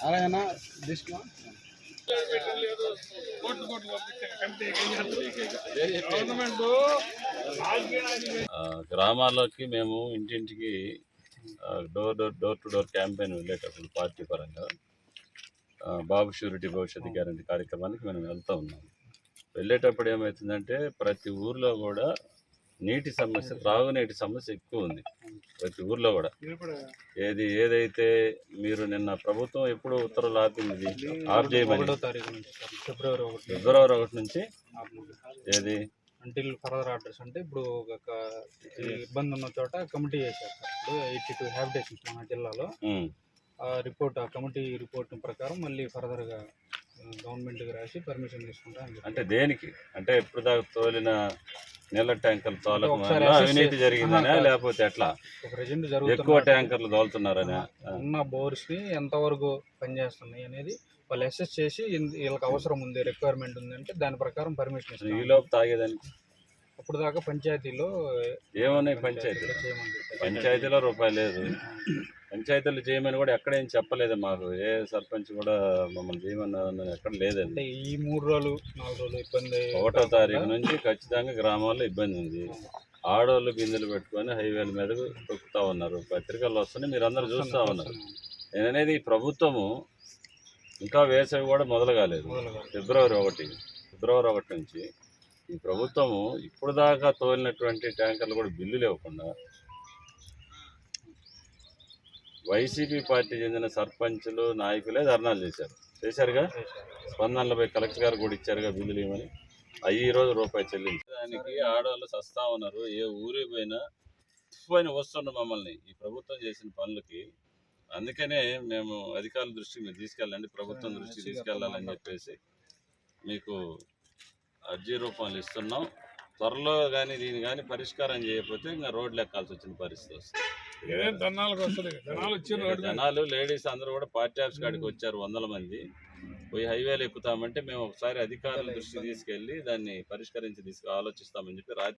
అలాగనా discount గ్రామాల్లోకి మేము ఇంటింటికి door door door to door campaign వెళ్ళేటప్పుడు పార్టీ పరంగా బాబు షూరిటీ భవిష్యత్తు గ్యారంటీ కార్యక్రమానికి మనం వెళ్తూ ఉన్నాం. వెళ్ళేటప్పుడు ఏమవుతుందంటే ప్రతి ఊర్లో కూడా నీటి సమస్య త్రాగునీటి సమస్య ఎక్కువ ఉంది ప్రతి ఊర్లో కూడా. ఏది ఏదైతే మీరు నిన్న ప్రభుత్వం ఎప్పుడు ఉత్తర్వులు ఆపింది ఆఫ్ చేయమని ఫిబ్రవరి ఒకటి ఫిబ్రవరి ఒకటి నుంచి ఏది? అంటిల్ ఫర్దర్ ఆర్డర్స్ అంటే ఇప్పుడు ఒక ఇబ్బంది ఉన్న చోట కమిటీ చేశారు. ఇప్పుడు ఎయిటీ టూ హ్యాబిటేషన్స్ మన జిల్లాలో. ఆ రిపోర్ట్ ఆ కమిటీ రిపోర్ట్ ప్రకారం మళ్ళీ ఫర్దర్గా గవర్నమెంట్కి రాసి పర్మిషన్ తీసుకుంటా. అంటే దేనికి? అంటే ఎప్పుడు దాకా తోలిన నీళ్ళ ట్యాంకర్లు తోలక వల్ల అవినీతి జరిగిందనా లేకపోతే ఎట్లా? ఎక్కువ ట్యాంకర్లు తోలుతున్నారనా. ఉన్న బోర్స్ని ఎంతవరకు పనిచేస్తున్నాయి అనేది వాళ్ళు అసెస్ చేసి వీళ్ళకి అవసరం ఉంది రిక్వైర్మెంట్ ఉంది అంటే దాని ప్రకారం పర్మిషన్ ఈ ఇస్తారు లోపు తాగేదానికి? అప్పుడు దాకా పంచాయతీలో ఏమున్నాయి పంచాయతీలు. పంచాయతీలో రూపాయి లేదు. పంచాయతీలు చేయమని కూడా ఎక్కడేం చెప్పలేదు మాకు. ఏ సర్పంచ్ కూడా మమ్మల్ని చేయమన్నారు ఎక్కడ అంటే లేదండి ఈ మూడు రోజులు నాలుగు రోజులు ఇబ్బంది ఒకటో తారీఖు నుంచి ఖచ్చితంగా గ్రామాల్లో ఇబ్బంది ఉంది. ఆడవాళ్ళు బిందెలు పెట్టుకొని హైవేల మీద తొక్కుతా ఉన్నారు. పత్రికల్లో వస్తున్నాయి మీరు అందరూ చూస్తూ ఉన్నారు. నేను అనేది ఈ ప్రభుత్వము ఇంకా వేసవి కూడా మొదలు కాలేదు. ఫిబ్రవరి ఒకటి ఫిబ్రవరి ఒకటి నుంచి ఈ ప్రభుత్వము ఇప్పుడు దాకా తోలినటువంటి ట్యాంకర్లు కూడా బిల్లులు ఇవ్వకుండా వైసీపీ పార్టీ చెందిన సర్పంచులు నాయకులే ధర్నాలు చేశారు. చేశారుగా? స్పందనలపై కలెక్టర్ గారు కూడా ఇచ్చారుగా బిల్లులు ఇవ్వమని. అవి ఈ రోజు రూపాయి చెల్లించి దానికి ఆడవాళ్ళు సస్తా ఉన్నారు. ఏ ఊరి పోయినా పోయిన వస్తుండ్రు మమ్మల్ని. ఈ ప్రభుత్వం చేసిన పనులకి అందుకనే మేము అధికారుల దృష్టికి మీరు తీసుకెళ్ళండి. ప్రభుత్వం దృష్టికి తీసుకెళ్ళాలని చెప్పేసి మీకు అర్జీ రూపంలో ఇస్తున్నాం. త్వరలో కానీ దీన్ని కానీ పరిష్కారం చేయకపోతే ఇంకా రోడ్లు ఎక్కాల్సి వచ్చిన పరిస్థితి వస్తుంది. జనాలు లేడీస్ అందరూ కూడా పార్టీ ఆఫీస్ కాడికి వచ్చారు వందల మంది. పోయి హైవేలు ఎక్కుతామంటే మేము ఒకసారి అధికారుల దృష్టికి తీసుకెళ్ళి దాన్ని పరిష్కరించి తీసుకు ఆలోచిస్తామని చెప్పి రాత్రి